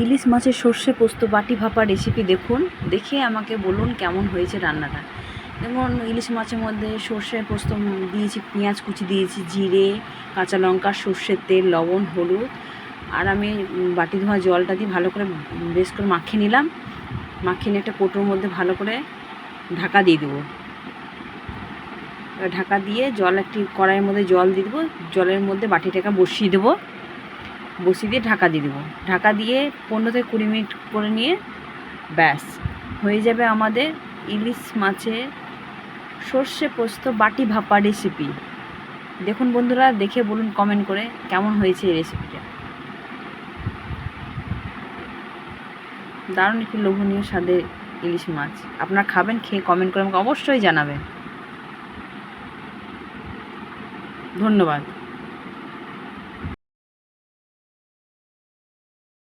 ইলিশ মাছের সর্ষে পোস্ত বাটি ভাপা রেসিপি দেখুন, দেখে আমাকে বলুন কেমন হয়েছে রান্নাটা। যেমন ইলিশ মাছের মধ্যে সর্ষে পোস্ত দিয়েছি, পেঁয়াজ কুচি দিয়েছি, জিরে, কাঁচা লঙ্কা, সর্ষের তেল, লবণ, হলুদ। আর আমি বাটি ধোয়া জলটা দিয়ে ভালো করে বেশ করে মাখিয়ে নিলাম। মাখিয়ে নিয়ে একটা কোটোর মধ্যে ভালো করে ঢাকা দিয়ে দেবো। ঢাকা দিয়ে জল একটি কড়াইয়ের মধ্যে জল দিয়ে দেবো। জলের মধ্যে বাটিটাকে বসিয়ে দেবো। বসিয়ে দিয়ে ঢাকা দিয়ে দেবো। ঢাকা দিয়ে পনেরো থেকে কুড়ি মিনিট করে নিয়ে ব্যাস, হয়ে যাবে আমাদের ইলিশ মাছের সর্ষে পোস্ত বাটি ভাপা রেসিপি দেখুন বন্ধুরা, দেখে বলুন কমেন্ট করে কেমন হয়েছে এই রেসিপিটা দারুণ একটি লোভনীয় স্বাদের ইলিশ মাছ। আপনারা খাবেন, খেয়ে কমেন্ট করে আমাকে অবশ্যই জানাবেন। ধন্যবাদ।